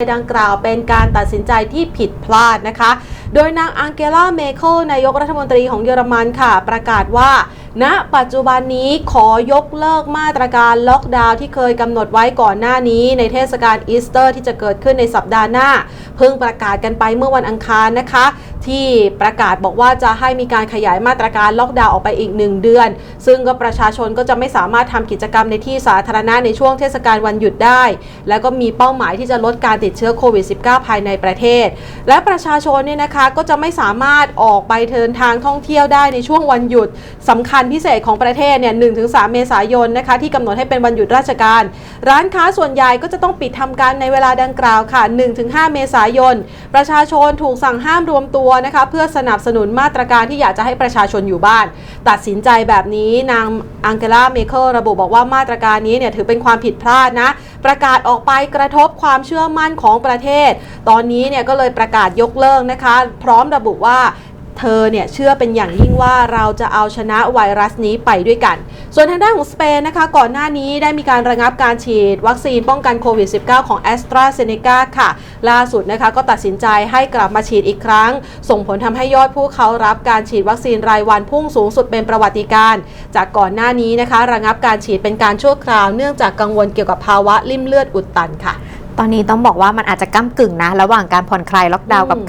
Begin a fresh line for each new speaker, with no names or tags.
ดังกล่าวเป็นการตัดสินใจที่ผิดพลาดนะคะ โดยนางอังเกลา เมเคิลนายกรัฐมนตรีของเยอรมันค่ะ ประกาศว่าณปัจจุบันนี้ขอยกเลิกมาตรการล็อกดาวน์ที่เคยกำหนดไว้ก่อนหน้านี้ ในเทศกาลอีสเตอร์ที่จะเกิดขึ้นในสัปดาห์หน้า เพิ่งประกาศกันไปเมื่อวันอังคารนะคะ ที่ประกาศบอกว่าจะให้มีการขยายมาตรการล็อกดาวน์ออกไปอีก 1 เดือน ซึ่งก็ประชาชนก็จะไม่สามารถทำกิจกรรมในที่สาธารณะในช่วงเทศกาลวันหยุดได้ แล้วก็มีเป้าหมายที่จะลดการติดเชื้อโควิด -19 ภายในประเทศ และประชาชนเนี่ยนะคะก็จะไม่สามารถออกไปเดินทางท่องเที่ยวได้ในช่วงวันหยุดสำคัญพิเศษของประเทศเนี่ย 1-3 เมษายนนะคะที่กำหนดให้เป็นวันหยุดราชการ ร้านค้าส่วนใหญ่ก็จะต้องปิดทำการในเวลาดังกล่าวค่ะ 1-5 เมษายน ประชาชนถูกสั่งห้ามรวมตัวนะคะเพื่อสนับสนุนมาตรการที่อยากจะให้ประชาชนอยู่บ้าน ตัดสินใจแบบนี้นางอังเกลาเมเคิลระบุบอกว่ามาตรการนี้เนี่ยถือเป็นความผิดพลาดนะประกาศออกไปกระทบความเชื่อมั่นของประเทศ ตอนนี้เนี่ยก็เลยประกาศยกเลิกนะคะ พร้อมระบุว่า เธอเนี่ยเชื่อเป็นอย่างยิ่งว่าเราจะเอาชนะไวรัสนี้ไปด้วยกัน ส่วนทางด้านของสเปนนะคะ ก่อนหน้านี้ได้มีการระงับการฉีด วัคซีนป้องกันโควิด -19 ของ a s t r a z เซ e c a ค่ะ ล่าสุดนะคะก็ตัดสินใจให้กลับมาฉีดอีกครั้ง ส่งผลทำให้ยอดผู้เขารับการฉีดวัคซีนรายวันพุ่งสูงสุดเป็นประวัติการ จากก่อนหน้านี้นะคะ ระงับการฉีดเป็นการชั่วคราวเนื่องจากกังวลเกี่ยวกับภาวะลิ่มเลือดอุดตันค่ะ
ตอนนี้ต้องบอกว่ามันอาจจะก้ากึ่งนะ ระหว่างการผ่อนคลายล็อกดาวน์กับการ